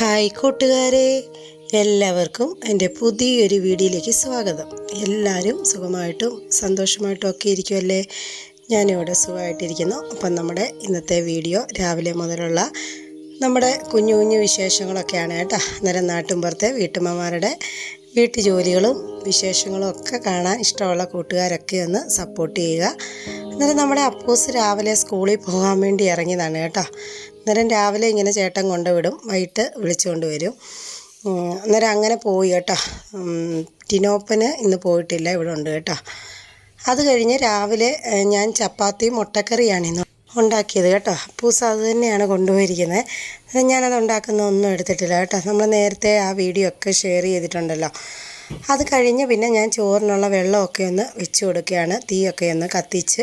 Hi കൂട്ടുകാരെ എല്ലാവർക്കും എന്റെ പുതിയൊരു വീഡിയോയിലേക്ക് സ്വാഗതം. എല്ലാവരും സുഖമായിട്ടും സന്തോഷമായിട്ടും ഒക്കെ ഇരിക്കുമല്ലേ ഞാനിവിടെ സുഖമായിട്ടിരിക്കുന്നു. അപ്പം നമ്മുടെ ഇന്നത്തെ വീഡിയോ രാവിലെ മുതലുള്ള നമ്മുടെ കുഞ്ഞു കുഞ്ഞു വിശേഷങ്ങളൊക്കെയാണ് കേട്ടോ. അന്നേരം നാട്ടുമ്പുറത്തെ വീട്ടമ്മമാരുടെ വീട്ടു ജോലികളും വിശേഷങ്ങളും ഒക്കെ കാണാൻ ഇഷ്ടമുള്ള കൂട്ടുകാരൊക്കെ ഒന്ന് സപ്പോർട്ട് ചെയ്യുക. അന്നേരം നമ്മുടെ അപ്പൂസ് രാവിലെ സ്കൂളിൽ പോകാൻ വേണ്ടി ഇറങ്ങിയതാണ് കേട്ടോ. അന്നേരം രാവിലെ ഇങ്ങനെ ചേട്ടൻ കൊണ്ടുവിടും വൈകിട്ട് വിളിച്ചുകൊണ്ട് വരും അന്നേരം അങ്ങനെ പോയി കേട്ടോ. ടിനോപ്പന് ഇന്ന് പോയിട്ടില്ല ഇവിടെ ഉണ്ട് കേട്ടോ. അത് കഴിഞ്ഞ് രാവിലെ ഞാൻ ചപ്പാത്തി മുട്ടക്കറിയാണ് ഇന്ന് ഉണ്ടാക്കിയത് കേട്ടോ. അപ്പൂസ് അത് തന്നെയാണ് കൊണ്ടുപോയിരിക്കുന്നത്. ഞാനത് ഉണ്ടാക്കുന്ന ഒന്നും എടുത്തിട്ടില്ല കേട്ടോ. നമ്മൾ നേരത്തെ ആ വീഡിയോ ഒക്കെ ഷെയർ ചെയ്തിട്ടുണ്ടല്ലോ. അത് കഴിഞ്ഞ് പിന്നെ ഞാൻ ചോറിനുള്ള വെള്ളമൊക്കെ ഒന്ന് വെച്ച് കൊടുക്കുകയാണ്. തീയൊക്കെ ഒന്ന് കത്തിച്ച്.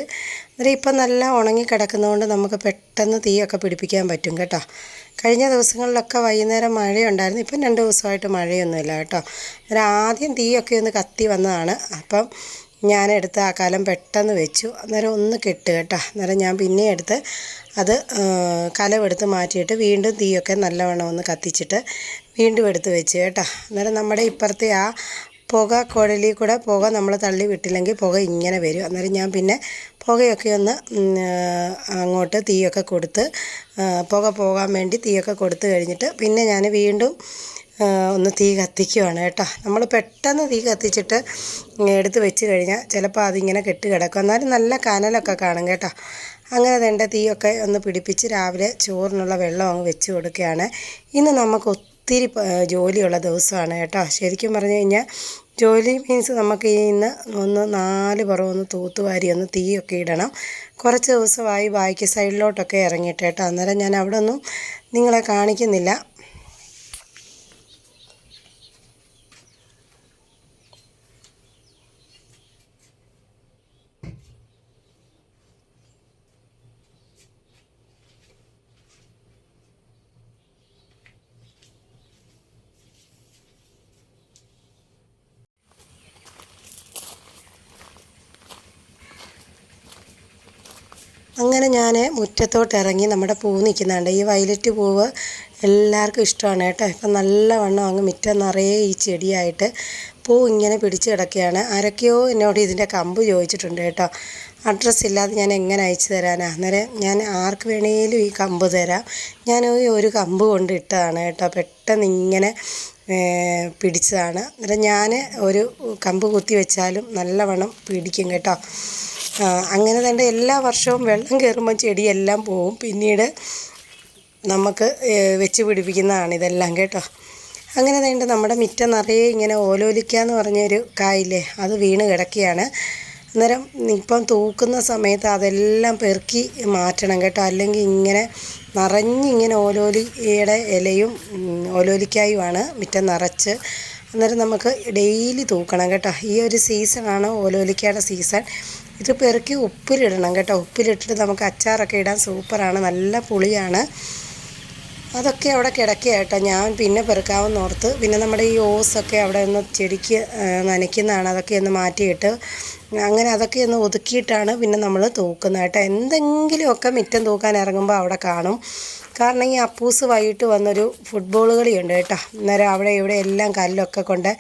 അന്നേരം ഇപ്പം നല്ല ഉണങ്ങി കിടക്കുന്നതുകൊണ്ട് നമുക്ക് പെട്ടെന്ന് തീയൊക്കെ പിടിപ്പിക്കാൻ പറ്റും കേട്ടോ. കഴിഞ്ഞ ദിവസങ്ങളിലൊക്കെ വൈകുന്നേരം മഴയുണ്ടായിരുന്നു. ഇപ്പം രണ്ട് ദിവസമായിട്ട് മഴയൊന്നുമില്ല കേട്ടോ. അന്നേരം ആദ്യം തീയൊക്കെ ഒന്ന് കത്തി വന്നതാണ്. അപ്പം ഞാൻ എടുത്ത് ആ കാലം പെട്ടെന്ന് വെച്ചു. അന്നേരം ഒന്ന് കെട്ട് കേട്ടോ. അന്നേരം ഞാൻ പിന്നെ എടുത്ത് അത് കലവെടുത്ത് മാറ്റിയിട്ട് വീണ്ടും തീയൊക്കെ നല്ലവണ്ണം ഒന്ന് കത്തിച്ചിട്ട് വീണ്ടും എടുത്ത് വെച്ച് കേട്ടോ. അന്നേരം നമ്മുടെ ഇപ്പുറത്തെ ആ പുക കുഴലിൽ കൂടെ പുക നമ്മൾ തള്ളി വിട്ടില്ലെങ്കിൽ പുക ഇങ്ങനെ വരും. അന്നേരം ഞാൻ പിന്നെ പുകയൊക്കെ ഒന്ന് അങ്ങോട്ട് തീയൊക്കെ കൊടുത്ത് പുക പോകാൻ വേണ്ടി തീയൊക്കെ കൊടുത്ത് കഴിഞ്ഞിട്ട് പിന്നെ ഞാൻ വീണ്ടും ഒന്ന് തീ കത്തിക്കുവാണ് കേട്ടോ. നമ്മൾ പെട്ടെന്ന് തീ കത്തിച്ചിട്ട് എടുത്ത് വെച്ച് കഴിഞ്ഞാൽ ചിലപ്പോൾ അതിങ്ങനെ കെട്ട് കിടക്കും. എന്നാലും നല്ല കനലൊക്കെ കാണും കേട്ടോ. അങ്ങനെ തന്നെ തീയൊക്കെ ഒന്ന് പിടിപ്പിച്ച് രാവിലെ ചോറിനുള്ള വെള്ളം അങ്ങ് വെച്ച് കൊടുക്കുകയാണ്. ഇന്ന് നമുക്ക് ഒത്തിരി ജോലിയുള്ള ദിവസമാണ് കേട്ടോ. ശരിക്കും പറഞ്ഞു കഴിഞ്ഞാൽ ജോലി മീൻസ് നമുക്ക് ഇന്ന് ഒന്ന് നാല് പുറം ഒന്ന് തൂത്തുവാരി ഒന്ന് തീയൊക്കെ ഇടണം. കുറച്ച് ദിവസമായി ബാക്കി സൈഡിലോട്ടൊക്കെ ഇറങ്ങിയിട്ട് കേട്ടോ. അന്നേരം ഞാൻ അവിടെ ഒന്നും നിങ്ങളെ കാണിക്കുന്നില്ല. അങ്ങനെ ഞാൻ മുറ്റത്തോട്ട് ഇറങ്ങി നമ്മുടെ പൂ നിൽക്കുന്നുണ്ട്. ഈ വയലറ്റ് പൂവ് എല്ലാവർക്കും ഇഷ്ടമാണ് കേട്ടോ. ഇപ്പം നല്ലവണ്ണം അങ്ങ് മുറ്റം നിറയെ ഈ ചെടിയായിട്ട് പൂ ഇങ്ങനെ പിടിച്ച് കിടക്കുകയാണ്. ആരൊക്കെയോ എന്നോട് ഇതിന്റെ കമ്പ് ചോദിച്ചിട്ടുണ്ട് കേട്ടോ. അഡ്രസ്സ് ഇല്ലാതെ ഞാൻ എങ്ങനെ അയച്ചു തരാനാ? അന്നേരം ഞാൻ ആർക്ക് വേണേലും ഈ കമ്പ് തരാം. ഞാൻ ഒരു കമ്പ് കൊണ്ട് ഇട്ടതാണ് കേട്ടോ. പെട്ടെന്ന് ഇങ്ങനെ പിടിച്ചതാണ്. അന്നേരം ഞാൻ ഒരു കമ്പ് കുത്തി വെച്ചാലും നല്ലവണ്ണം പിടിക്കും കേട്ടോ. അങ്ങനെ തന്നെ എല്ലാ വർഷവും വെള്ളം കയറുമ്പോൾ ചെടിയെല്ലാം പോവും. പിന്നീട് നമുക്ക് വെച്ച് പിടിപ്പിക്കുന്നതാണ് ഇതെല്ലാം കേട്ടോ. അങ്ങനെ വേണ്ട നമ്മുടെ മിറ്റം നിറയെ ഇങ്ങനെ ഓലോലിക്ക എന്ന് പറഞ്ഞൊരു കായില്ലേ അത് വീണ് കിടക്കുകയാണ്. അന്നേരം ഇപ്പം തൂക്കുന്ന സമയത്ത് അതെല്ലാം പെറുക്കി മാറ്റണം കേട്ടോ. അല്ലെങ്കിൽ ഇങ്ങനെ നിറഞ്ഞിങ്ങനെ ഓലോലിയുടെ ഇലയും ഓലോലിക്കായുമാണ് മിറ്റം നിറച്ച്. അന്നേരം നമുക്ക് ഡെയിലി തൂക്കണം കേട്ടോ. ഈ ഒരു സീസണാണ് ഓലോലിക്കയുടെ സീസൺ. ഇത് പെറുക്കി ഉപ്പിലിടണം കേട്ടോ. ഉപ്പിലിട്ടിട്ട് നമുക്ക് അച്ചാറൊക്കെ ഇടാൻ സൂപ്പറാണ്. നല്ല പുളിയാണ്. അതൊക്കെ അവിടെ കിടക്കുക ഞാൻ പിന്നെ പെറുക്കാമെന്ന് ഓർത്ത് പിന്നെ നമ്മുടെ ഈ ഓസൊക്കെ അവിടെ ഒന്ന് ചെടിക്ക് നനയ്ക്കുന്നതാണ്. അതൊക്കെ ഒന്ന് മാറ്റിയിട്ട് അങ്ങനെ അതൊക്കെ ഒന്ന് ഒതുക്കിയിട്ടാണ് പിന്നെ നമ്മൾ തൂക്കുന്നത് കേട്ടോ. എന്തെങ്കിലുമൊക്കെ മിറ്റം തൂക്കാൻ ഇറങ്ങുമ്പോൾ അവിടെ കാണും. കാരണം ഈ അപ്പൂസ് വൈകിട്ട് വന്നൊരു ഫുട്ബോൾ കളിയുണ്ട് കേട്ടോ. അന്നേരം അവിടെ ഇവിടെ എല്ലാം കല്ലൊക്കെ കൊണ്ട്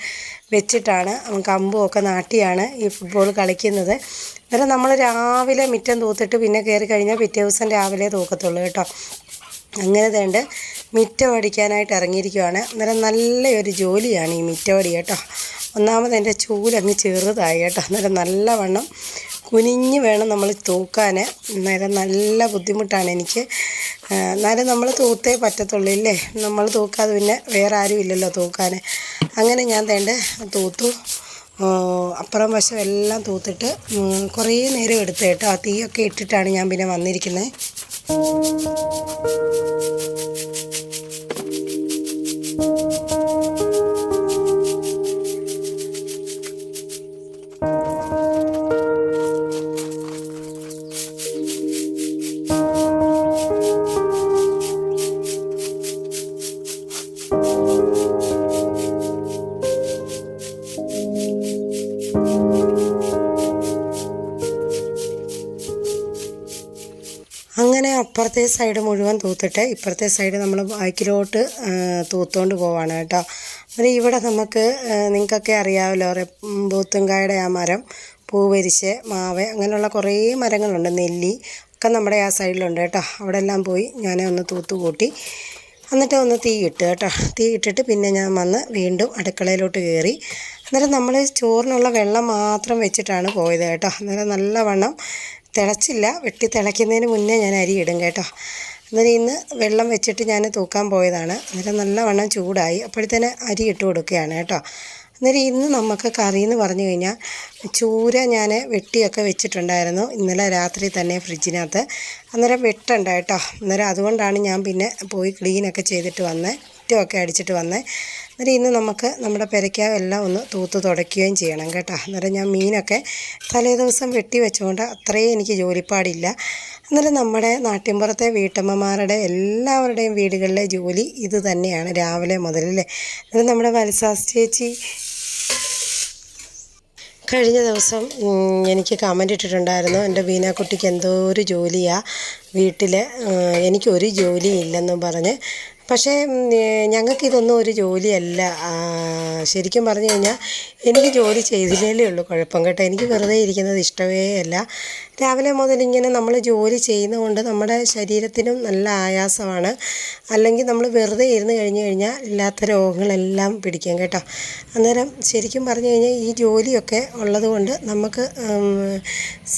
വെച്ചിട്ടാണ് കമ്പുമൊക്കെ നാട്ടിയാണ് ഈ ഫുട്ബോൾ കളിക്കുന്നത്. അന്നേരം നമ്മൾ രാവിലെ മുറ്റം തൂത്തിട്ട് പിന്നെ കയറി കഴിഞ്ഞാൽ പിറ്റേ ദിവസം രാവിലെ തൂക്കത്തുള്ളൂ കേട്ടോ. അങ്ങനെ തേണ്ട മിറ്റം അടിക്കാനായിട്ട് ഇറങ്ങിയിരിക്കുവാണ്. അന്നേരം നല്ലൊരു ജോലിയാണ് ഈ മിറ്റവടി കേട്ടോ. ഒന്നാമത് എന്റെ ചൂലങ്ങ് ചെറുതായി കേട്ടോ. അന്നേരം നല്ലവണ്ണം കുനിഞ്ഞ് വേണം നമ്മൾ തൂക്കാൻ അന്നേരം നല്ല ബുദ്ധിമുട്ടാണ് എനിക്ക്. എന്നാലും നമ്മൾ തൂത്തേ പറ്റത്തുള്ളൂ ഇല്ലേ? നമ്മൾ തൂക്കാതെ പിന്നെ വേറെ ആരും ഇല്ലല്ലോ തൂക്കാൻ അങ്ങനെ ഞാൻ തേണ്ട തൂത്തു. അപ്പുറം വശം എല്ലാം തൂത്തിട്ട് കുറേ നേരം എടുത്ത് കേട്ടോ. ആ തീയൊക്കെ ഇട്ടിട്ടാണ് ഞാൻ പിന്നെ വന്നിരിക്കുന്നത്. അപ്പുറത്തെ സൈഡ് മുഴുവൻ തൂത്തിട്ട് ഇപ്പുറത്തെ സൈഡ് നമ്മൾ ബാക്കിലോട്ട് തൂത്തുകൊണ്ട് പോവാണ് കേട്ടോ. അപ്പോൾ ഇവിടെ നമുക്ക് നിങ്ങൾക്കൊക്കെ അറിയാമല്ലോ ബൂത്തുങ്കായുടെ ആ മരം പൂവരിശ് മാവ് അങ്ങനെയുള്ള കുറേ മരങ്ങളുണ്ട്. നെല്ലി ഒക്കെ നമ്മുടെ ആ സൈഡിലുണ്ട് കേട്ടോ. അവിടെ എല്ലാം പോയി ഞാൻ ഒന്ന് തൂത്ത് കൂട്ടി എന്നിട്ട് ഒന്ന് തീ ഇട്ട് കേട്ടോ. തീ ഇട്ടിട്ട് പിന്നെ ഞാൻ വന്ന് വീണ്ടും അടുക്കളയിലോട്ട് കയറി. അന്നേരം നമ്മൾ ചോറിനുള്ള വെള്ളം മാത്രം വെച്ചിട്ടാണ് പോയത് കേട്ടോ. അന്നേരം നല്ലവണ്ണം തിളച്ചില്ല. വെട്ടി തിളയ്ക്കുന്നതിന് മുന്നേ ഞാൻ അരി ഇടും കേട്ടോ. അന്നേരം ഇന്ന് വെള്ളം വെച്ചിട്ട് ഞാൻ തൂക്കാൻ പോയതാണ്. അന്നേരം നല്ലവണ്ണം ചൂടായി. അപ്പോഴത്തേന് അരി ഇട്ട് കൊടുക്കുകയാണ് കേട്ടോ. അന്നേരം ഇന്ന് നമുക്ക് കറി എന്ന് പറഞ്ഞു കഴിഞ്ഞാൽ ചൂര ഞാൻ വെട്ടിയൊക്കെ വെച്ചിട്ടുണ്ടായിരുന്നു. ഇന്നലെ രാത്രി തന്നെ ഫ്രിഡ്ജിനകത്ത്. അന്നേരം വെട്ടുണ്ട് കേട്ടോ. അന്നേരം അതുകൊണ്ടാണ് ഞാൻ പിന്നെ പോയി ക്ലീനൊക്കെ ചെയ്തിട്ട് വന്നത് മുറ്റമൊക്കെ അടിച്ചിട്ട് വന്നേ. അന്നേരം ഇന്ന് നമുക്ക് നമ്മുടെ പെരയ്ക്ക എല്ലാം ഒന്ന് തൂത്ത് തുടയ്ക്കുകയും ചെയ്യണം കേട്ടോ. അന്നേരം ഞാൻ മീനൊക്കെ തലേ ദിവസം വെട്ടി വെച്ചുകൊണ്ട് അത്രയും എനിക്ക് ജോലിപ്പാടില്ല. അന്നേരം നമ്മുടെ നാട്ടിൻപുറത്തെ വീട്ടമ്മമാരുടെ എല്ലാവരുടെയും വീടുകളിലെ ജോലി ഇത് തന്നെയാണ് രാവിലെ മുതലല്ലേ അന്നേരം നമ്മുടെ വത്സാസ് ചേച്ചി കഴിഞ്ഞ ദിവസം എനിക്ക് കമന്റ് ഇട്ടിട്ടുണ്ടായിരുന്നു എന്റെ ബീനാക്കുട്ടിക്ക് എന്തോ ഒരു ജോലിയാണ് വീട്ടിൽ എനിക്കൊരു ജോലിയില്ലെന്നും പറഞ്ഞ് പക്ഷേ ഞങ്ങൾക്കിതൊന്നും ഒരു ജോലിയല്ല. ശരിക്കും പറഞ്ഞു കഴിഞ്ഞാൽ എനിക്ക് ജോലി ചെയ്തില്ലേ ഉള്ളൂ കുഴപ്പം കേട്ടോ. എനിക്ക് വെറുതെ ഇരിക്കുന്നത് ഇഷ്ടമേ അല്ല. രാവിലെ മുതൽ ഇങ്ങനെ നമ്മൾ ജോലി ചെയ്യുന്നതുകൊണ്ട് നമ്മുടെ ശരീരത്തിനും നല്ല ആയാസമാണ്. അല്ലെങ്കിൽ നമ്മൾ വെറുതെ ഇരുന്ന് കഴിഞ്ഞ് കഴിഞ്ഞാൽ ഇല്ലാത്ത രോഗങ്ങളെല്ലാം പിടിക്കും കേട്ടോ. അന്നേരം ശരിക്കും പറഞ്ഞു കഴിഞ്ഞാൽ ഈ ജോലിയൊക്കെ ഉള്ളതുകൊണ്ട് നമുക്ക്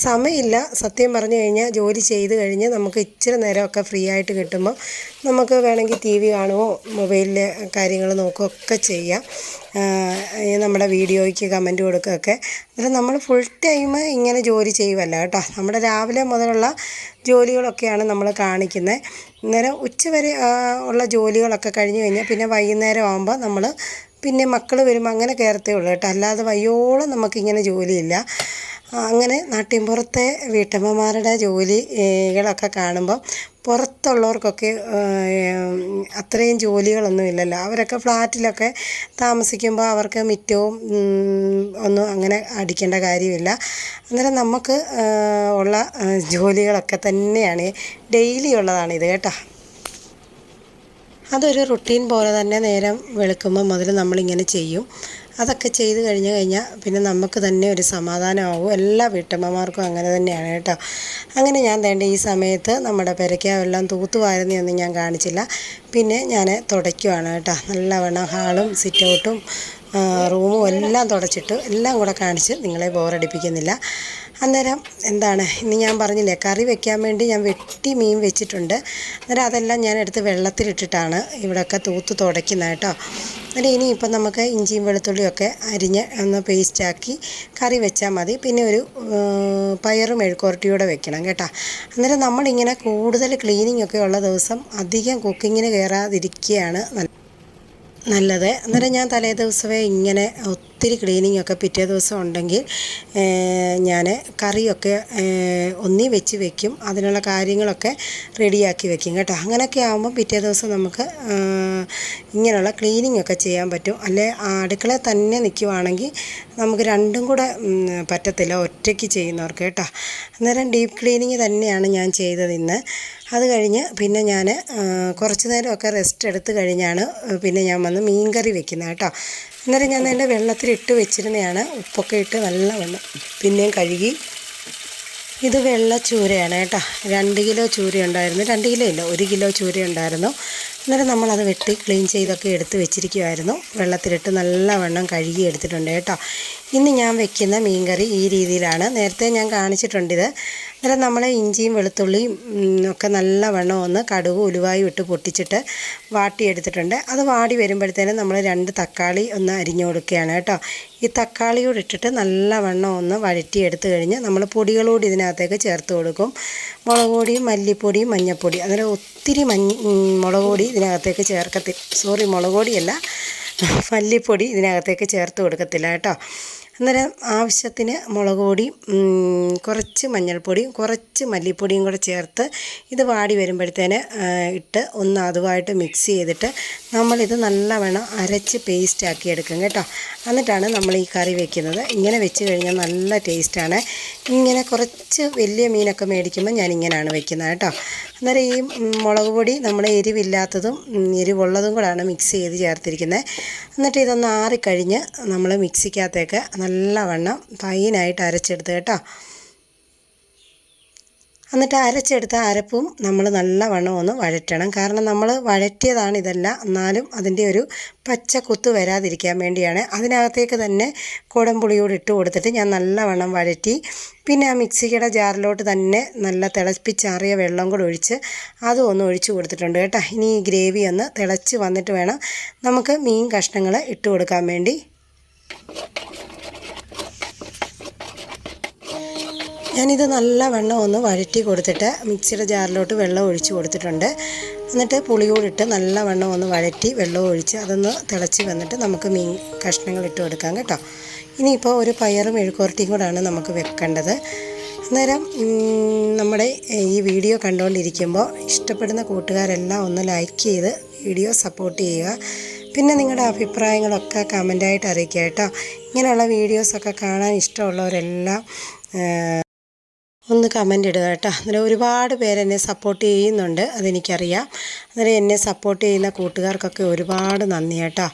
സമയമില്ല. സത്യം പറഞ്ഞു കഴിഞ്ഞാൽ ജോലി ചെയ്ത് കഴിഞ്ഞ് നമുക്ക് ഇച്ചിരി നേരമൊക്കെ ഫ്രീ ആയിട്ട് കിട്ടുമ്പോൾ നമുക്ക് വേണമെങ്കിൽ ടി വി കാണുമോ മൊബൈലിലെ കാര്യങ്ങൾ നോക്കുകയോ ഒക്കെ ചെയ്യാം നമ്മുടെ വീഡിയോയ്ക്ക് കമന്റ് കൊടുക്കുകയൊക്കെ. അപ്പം നമ്മൾ ഫുൾ ടൈം ഇങ്ങനെ ജോലി ചെയ്യുമല്ല കേട്ടോ. നമ്മുടെ രാവിലെ മുതലുള്ള ജോലികളൊക്കെയാണ് നമ്മൾ കാണിക്കുന്നത് അന്നേരം ഉച്ചവരെ വരെ ഉള്ള ജോലികളൊക്കെ കഴിഞ്ഞ് കഴിഞ്ഞാൽ പിന്നെ വൈകുന്നേരം ആകുമ്പോൾ നമ്മൾ പിന്നെ മക്കൾ വരുമ്പോൾ അങ്ങനെ കയറത്തേ ഉള്ളൂ കേട്ടോ. അല്ലാതെ വയ്യോളം നമുക്കിങ്ങനെ ജോലിയില്ല. അങ്ങനെ നാട്ടിൻപുറത്തെ വീട്ടമ്മമാരുടെ ജോലികളൊക്കെ കാണുമ്പോൾ പുറത്തുള്ളവർക്കൊക്കെ അത്രയും ജോലികളൊന്നും ഇല്ലല്ലോ. അവരൊക്കെ ഫ്ലാറ്റിലൊക്കെ താമസിക്കുമ്പോൾ അവർക്ക് മിറ്റവും ഒന്നും അങ്ങനെ അടിക്കേണ്ട കാര്യമില്ല. അന്നേരം നമുക്ക് ഉള്ള ജോലികളൊക്കെ തന്നെയാണ്. ഡെയിലി ഉള്ളതാണ് ഇത് കേട്ടോ. അതൊരു റുട്ടീൻ പോലെ തന്നെ നേരം വെളുക്കുമ്പോൾ മുതൽ നമ്മളിങ്ങനെ ചെയ്യും. അതൊക്കെ ചെയ്ത് കഴിഞ്ഞ് കഴിഞ്ഞാൽ പിന്നെ നമുക്ക് തന്നെ ഒരു സമാധാനമാവും. എല്ലാ വീട്ടമ്മമാർക്കും അങ്ങനെ തന്നെയാണ് കേട്ടോ. അങ്ങനെ ഞാൻ തേണ്ട ഈ സമയത്ത് നമ്മുടെ പെരയ്ക്കാവെല്ലാം തൂത്തുവാരുന്നൊന്നും ഞാൻ കാണിച്ചില്ല. പിന്നെ ഞാൻ തുടയ്ക്കുവാണ് കേട്ടോ. നല്ലവണ്ണം ഹാളും സിറ്റൗട്ടും റൂമും എല്ലാം തുടച്ചിട്ട് എല്ലാം കൂടെ കാണിച്ച് നിങ്ങളെ ബോറടിപ്പിക്കുന്നില്ല. അന്നേരം എന്താണ് ഇന്ന് ഞാൻ പറഞ്ഞില്ലേ കറി വെക്കാൻ വേണ്ടി ഞാൻ വെട്ടി മീൻ വെച്ചിട്ടുണ്ട്. അന്നേരം അതെല്ലാം ഞാൻ എടുത്ത് വെള്ളത്തിലിട്ടിട്ടാണ് ഇവിടെയൊക്കെ തൂത്ത് തുടയ്ക്കുന്നത് കേട്ടോ. അന്നേരം ഇനിയിപ്പം നമുക്ക് ഇഞ്ചിയും വെളുത്തുള്ളിയും ഒക്കെ അരിഞ്ഞ് ഒന്ന് പേസ്റ്റാക്കി കറി വെച്ചാൽ മതി. പിന്നെ ഒരു പയറും മെഴുക്കുരട്ടിയൂടെ വെക്കണം കേട്ടോ. അന്നേരം നമ്മളിങ്ങനെ കൂടുതൽ ക്ലീനിങ് ഒക്കെ ഉള്ള ദിവസം അധികം കുക്കിങ്ങിന് കയറാതിരിക്കുകയാണ് നല്ലത്. അന്നേരം ഞാൻ തലേ ദിവസമേ ഇങ്ങനെ ഒത്തിരി ക്ലീനിങ് ഒക്കെ പിറ്റേ ദിവസം ഉണ്ടെങ്കിൽ ഞാൻ കറിയൊക്കെ ഒന്നി വെച്ച് വെക്കും. അതിനുള്ള കാര്യങ്ങളൊക്കെ റെഡിയാക്കി വെക്കും കേട്ടോ. അങ്ങനെയൊക്കെ ആകുമ്പോൾ പിറ്റേ ദിവസം നമുക്ക് ഇങ്ങനെയുള്ള ക്ലീനിങ് ഒക്കെ ചെയ്യാൻ പറ്റും. അല്ലെ അടുക്കള തന്നെ നിൽക്കുവാണെങ്കിൽ നമുക്ക് രണ്ടും കൂടെ പറ്റത്തില്ല ഒറ്റയ്ക്ക് ചെയ്യുന്നവർക്ക് കേട്ടോ. അന്നേരം ഡീപ്പ് ക്ലീനിങ് തന്നെയാണ് ഞാൻ ചെയ്തത് ഇന്ന്. അത് കഴിഞ്ഞ് പിന്നെ ഞാൻ കുറച്ച് നേരമൊക്കെ റെസ്റ്റ് എടുത്ത് കഴിഞ്ഞാണ് പിന്നെ ഞാൻ വന്ന് മീൻ കറി വെക്കുന്നത് കേട്ടോ. അന്നേരം ഞാൻ അതിന്റെ വെള്ളത്തിൽ ഇട്ട് വെച്ചിരുന്നതാണ്. ഉപ്പൊക്കെ ഇട്ട് നല്ല വെള്ളം പിന്നെയും കഴുകി. ഇത് വെള്ള ചൂരയാണ് കേട്ടോ. രണ്ട് കിലോ ചൂര ഉണ്ടായിരുന്നു രണ്ട് കിലോ ഇല്ല ഒരു കിലോ ചൂര ഉണ്ടായിരുന്നു അന്നേരം നമ്മളത് വെട്ടി ക്ലീൻ ചെയ്തൊക്കെ എടുത്ത് വെച്ചിരിക്കുമായിരുന്നു വെള്ളത്തിലിട്ട് നല്ലവണ്ണം കഴുകി എടുത്തിട്ടുണ്ട് കേട്ടോ. ഇന്ന് ഞാൻ വെക്കുന്ന മീൻകറി ഈ രീതിയിലാണ്. നേരത്തെ ഞാൻ കാണിച്ചിട്ടുണ്ടിത്. അന്നേരം നമ്മൾ ഇഞ്ചിയും വെളുത്തുള്ളിയും ഒക്കെ നല്ല നല്ലവണ്ണം ഒന്ന് കടുക് ഉലുവായും ഇട്ട് പൊട്ടിച്ചിട്ട് വാട്ടിയെടുത്തിട്ടുണ്ട്. അത് വാടി വരുമ്പോഴത്തേനും നമ്മൾ രണ്ട് തക്കാളി ഒന്ന് അരിഞ്ഞു കൊടുക്കുകയാണ് കേട്ടോ. ഈ തക്കാളിയോട് ഇട്ടിട്ട് നല്ല നല്ലവണ്ണം ഒന്ന് വഴറ്റിയെടുത്ത് കഴിഞ്ഞ് നമ്മൾ പൊടികളോട് ഇതിനകത്തേക്ക് ചേർത്ത് കൊടുക്കും. മുളക് പൊടിയും മല്ലിപ്പൊടിയും മഞ്ഞൾപ്പൊടി അങ്ങനെ ഒത്തിരി മഞ്ഞ മുളക് പൊടി ഇതിനകത്തേക്ക് ചേർക്കത്തി സോറി മുളക് പൊടിയല്ല മല്ലിപ്പൊടി ഇതിനകത്തേക്ക് ചേർത്ത് കൊടുക്കത്തില്ല കേട്ടോ. അന്നേരം ആവശ്യത്തിന് മുളക് പൊടി കുറച്ച് മഞ്ഞൾപ്പൊടിയും കുറച്ച് മല്ലിപ്പൊടിയും കൂടെ ചേർത്ത് ഇത് വാടി വരുമ്പോഴത്തേന് ഇട്ട് ഒന്ന് അതുമായിട്ട് മിക്സ് ചെയ്തിട്ട് നമ്മളിത് നല്ലവണ്ണം അരച്ച് പേസ്റ്റ് ആക്കി എടുക്കും കേട്ടോ. എന്നിട്ടാണ് നമ്മൾ ഈ കറി വെക്കുന്നത്. ഇങ്ങനെ വെച്ച് കഴിഞ്ഞാൽ നല്ല ടേസ്റ്റാണ് ഇങ്ങനെ കുറച്ച് വലിയ മീനൊക്കെ മേടിക്കുമ്പോൾ ഞാൻ ഇങ്ങനെയാണ് വെക്കുന്നത് കേട്ടോ. അന്നേരം ഈ മുളക് പൊടി നമ്മൾ എരിവില്ലാത്തതും എരിവുള്ളതും കൂടാണ് മിക്സ് ചെയ്ത് ചേർത്തിരിക്കുന്നത്. എന്നിട്ട് ഇതൊന്ന് ആറിക്കഴിഞ്ഞ് നമ്മൾ മിക്സിക്കകത്തേക്ക് നല്ലവണ്ണം ഫൈനായിട്ട് അരച്ചെടുത്ത് കേട്ടോ. എന്നിട്ട് അരച്ചെടുത്ത അരപ്പും നമ്മൾ നല്ലവണ്ണം ഒന്ന് വഴറ്റണം. കാരണം നമ്മൾ വഴറ്റിയതാണ് ഇതല്ല. എന്നാലും അതിന്റെ ഒരു പച്ച കുത്ത് വരാതിരിക്കാൻ വേണ്ടിയാണ്. അതിനകത്തേക്ക് തന്നെ കുടംപുളിയോട് ഇട്ട് കൊടുത്തിട്ട് ഞാൻ നല്ലവണ്ണം വഴറ്റി പിന്നെ ആ മിക്സിയുടെ ജാറിലോട്ട് തന്നെ നല്ല തിളപ്പിച്ചാറിയ വെള്ളം കൂടെ ഒഴിച്ച് അതും ഒന്ന് ഒഴിച്ച് കൊടുത്തിട്ടുണ്ട് കേട്ടോ. ഇനി ഈ ഗ്രേവി ഒന്ന് തിളച്ച് വന്നിട്ട് വേണം നമുക്ക് മീൻ കഷ്ണങ്ങൾ ഇട്ട് കൊടുക്കാൻ വേണ്ടി. ഞാനിത് നല്ല വെള്ളം ഒന്ന് വഴറ്റി കൊടുത്തിട്ട് മിക്സിയുടെ ജാറിലോട്ട് വെള്ളം ഒഴിച്ച് കൊടുത്തിട്ടുണ്ട്. എന്നിട്ട് പുളിയോടിട്ട് നല്ല വെള്ളം ഒന്ന് വഴറ്റി വെള്ളം ഒഴിച്ച് അതൊന്ന് തിളച്ച് വന്നിട്ട് നമുക്ക് മീൻ കഷ്ണങ്ങൾ ഇട്ട് കൊടുക്കാം കേട്ടോ. ഇനിയിപ്പോൾ ഒരു പയറും എഴുക്കുരട്ടിയും കൂടാണ് നമുക്ക് വെക്കേണ്ടത്. അന്നേരം നമ്മുടെ ഈ വീഡിയോ കണ്ടുകൊണ്ടിരിക്കുമ്പോൾ ഇഷ്ടപ്പെടുന്ന കൂട്ടുകാരെല്ലാം ഒന്ന് ലൈക്ക് ചെയ്ത് വീഡിയോ സപ്പോർട്ട് ചെയ്യുക. പിന്നെ നിങ്ങളുടെ അഭിപ്രായങ്ങളൊക്കെ കമന്റായിട്ട് അറിയിക്കുക കേട്ടോ. ഇങ്ങനെയുള്ള വീഡിയോസൊക്കെ കാണാൻ ഇഷ്ടമുള്ളവരെല്ലാം ഒന്ന് കമന്റ് ഇടുക കേട്ടോ. അന്നേരം ഒരുപാട് പേര് എന്നെ സപ്പോർട്ട് ചെയ്യുന്നുണ്ട് അതെനിക്കറിയാം. അന്നേരം എന്നെ സപ്പോർട്ട് ചെയ്യുന്ന കൂട്ടുകാർക്കൊക്കെ ഒരുപാട് നന്ദി കേട്ടോ.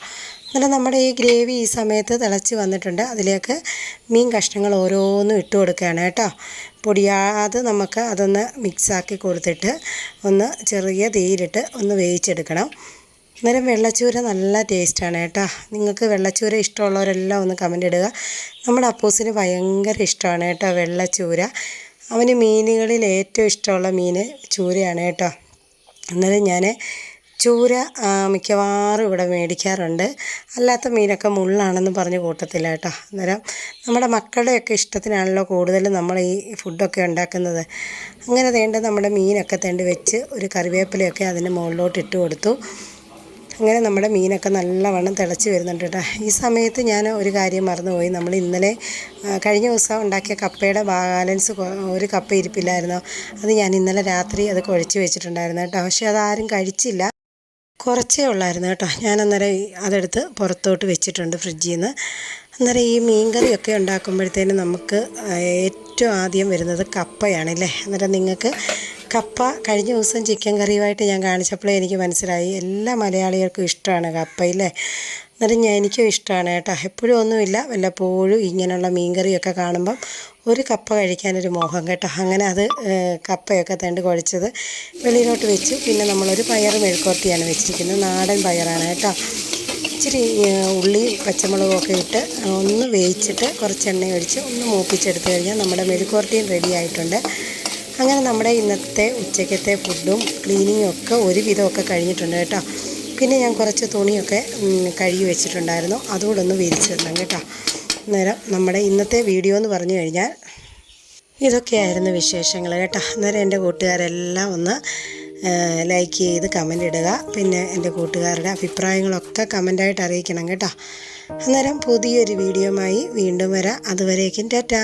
അന്നേരം നമ്മുടെ ഈ ഗ്രേവി ഈ സമയത്ത് തിളച്ച് വന്നിട്ടുണ്ട്. അതിലേക്ക് മീൻ കഷ്ണങ്ങൾ ഓരോന്നും ഇട്ട് കൊടുക്കുകയാണ് കേട്ടോ. പൊടിയാതെ നമുക്ക് അതൊന്ന് മിക്സാക്കി കൊടുത്തിട്ട് ഒന്ന് ചെറിയ തീയിലിട്ട് ഒന്ന് വേവിച്ചെടുക്കണം. അന്നേരം വെള്ളച്ചൂര നല്ല ടേസ്റ്റാണ് കേട്ടോ. നിങ്ങൾക്ക് വെള്ളച്ചൂര ഇഷ്ടമുള്ളവരെല്ലാം ഒന്ന് കമന്റ് ഇടുക. നമ്മുടെ അപ്പൂസിന് ഭയങ്കര ഇഷ്ടമാണ് കേട്ടോ വെള്ളച്ചൂര. അവന് മീനുകളിൽ ഏറ്റവും ഇഷ്ടമുള്ള മീൻ ചൂരയാണ് കേട്ടോ. അന്നേരം ഞാൻ ചൂര മിക്കവാറും ഇവിടെ മേടിക്കാറുണ്ട്. അല്ലാത്ത മീനൊക്കെ മുള്ളാണെന്ന് പറഞ്ഞ് കൂട്ടത്തില്ല കേട്ടോ. അന്നേരം നമ്മുടെ മക്കളുടെയൊക്കെ ഇഷ്ടത്തിനാണല്ലോ കൂടുതലും നമ്മൾ ഈ ഫുഡൊക്കെ ഉണ്ടാക്കുന്നത്. അങ്ങനെ തേണ്ട നമ്മുടെ മീനൊക്കെ തേണ്ടി വെച്ച് ഒരു കറിവേപ്പിലയൊക്കെ അതിന്റെ മുകളിലോട്ട് ഇട്ട് കൊടുത്തു. അങ്ങനെ നമ്മുടെ മീനൊക്കെ നല്ലവണ്ണം തിളച്ച് വരുന്നുണ്ട് കേട്ടോ. ഈ സമയത്ത് ഞാൻ ഒരു കാര്യം മറന്നുപോയി. നമ്മൾ ഇന്നലെ കഴിഞ്ഞ ദിവസം ഉണ്ടാക്കിയ കപ്പയുടെ ബാലൻസ് ഒരു കപ്പ ഇരിപ്പില്ലായിരുന്നു? അത് ഞാൻ ഇന്നലെ രാത്രി അത് കുഴച്ച് വെച്ചിട്ടുണ്ടായിരുന്നു കേട്ടോ. പക്ഷേ അതാരും കഴിച്ചില്ല. കുറച്ചേ ഉള്ളായിരുന്നു കേട്ടോ. ഞാൻ അന്നേരം അതെടുത്ത് പുറത്തോട്ട് വെച്ചിട്ടുണ്ട് ഫ്രിഡ്ജിൽ നിന്ന് അന്നേരം ഈ മീൻകറിയൊക്കെ ഉണ്ടാക്കുമ്പോഴത്തേനും നമുക്ക് ഏറ്റവും ആദ്യം വരുന്നത് കപ്പയാണല്ലേ? അന്നേരം നിങ്ങൾക്ക് കപ്പ കഴിഞ്ഞ ദിവസം ചിക്കൻ കറിയുമായിട്ട് ഞാൻ കാണിച്ചപ്പോഴേ എനിക്ക് മനസ്സിലായി. എല്ലാ മലയാളികൾക്കും ഇഷ്ടമാണ് കപ്പയില്ലേ എന്നാലും ഞാൻ എനിക്കും ഇഷ്ടമാണ് കേട്ടോ. എപ്പോഴും ഒന്നുമില്ല. വല്ലപ്പോഴും ഇങ്ങനെയുള്ള മീൻകറിയൊക്കെ കാണുമ്പം ഒരു കപ്പ കഴിക്കാനൊരു മോഹം കേട്ടോ. അങ്ങനെ അത് കപ്പയൊക്കെ തണ്ട് കുഴച്ചത് വെളിയിലോട്ട് വെച്ചു പിന്നെ നമ്മളൊരു പയർ മെഴുക്കോട്ടിയാണ് വെച്ചിരിക്കുന്നത്. നാടൻ പയറാണ് കേട്ടോ. ഇച്ചിരി ഉള്ളി ഉള്ളിയും പച്ചമുളകും ഒക്കെ ഇട്ട് ഒന്ന് വേവിച്ചിട്ട് കുറച്ച് എണ്ണ ഒഴിച്ച് ഒന്ന് മൂപ്പിച്ചെടുത്ത് കഴിഞ്ഞാൽ നമ്മുടെ മെഴുക്കുവരട്ടിയും റെഡി ആയിട്ടുണ്ട്. അങ്ങനെ നമ്മുടെ ഇന്നത്തെ ഉച്ചക്കത്തെ ഫുഡും ക്ലീനിങ്ങും ഒക്കെ ഒരുവിധമൊക്കെ കഴിഞ്ഞിട്ടുണ്ട് കേട്ടോ. പിന്നെ ഞാൻ കുറച്ച് തുണിയൊക്കെ കഴുകി വെച്ചിട്ടുണ്ടായിരുന്നു. അതുകൂടെ ഒന്ന് വിരിച്ചിടണം കേട്ടോ. അന്നേരം നമ്മുടെ ഇന്നത്തെ വീഡിയോ എന്ന് പറഞ്ഞു കഴിഞ്ഞാൽ ഇതൊക്കെയായിരുന്നു വിശേഷങ്ങൾ കേട്ടോ. അന്നേരം എന്റെ കൂട്ടുകാരെല്ലാം ഒന്ന് ലൈക്ക് ചെയ്ത് കമന്റ് ഇടുക. പിന്നെ എന്റെ കൂട്ടുകാരുടെ അഭിപ്രായങ്ങളൊക്കെ കമന്റായിട്ട് അറിയിക്കണം കേട്ടോ. അന്നേരം പുതിയൊരു വീഡിയോയുമായി വീണ്ടും വരാം. അതുവരേക്കും ടാറ്റാ.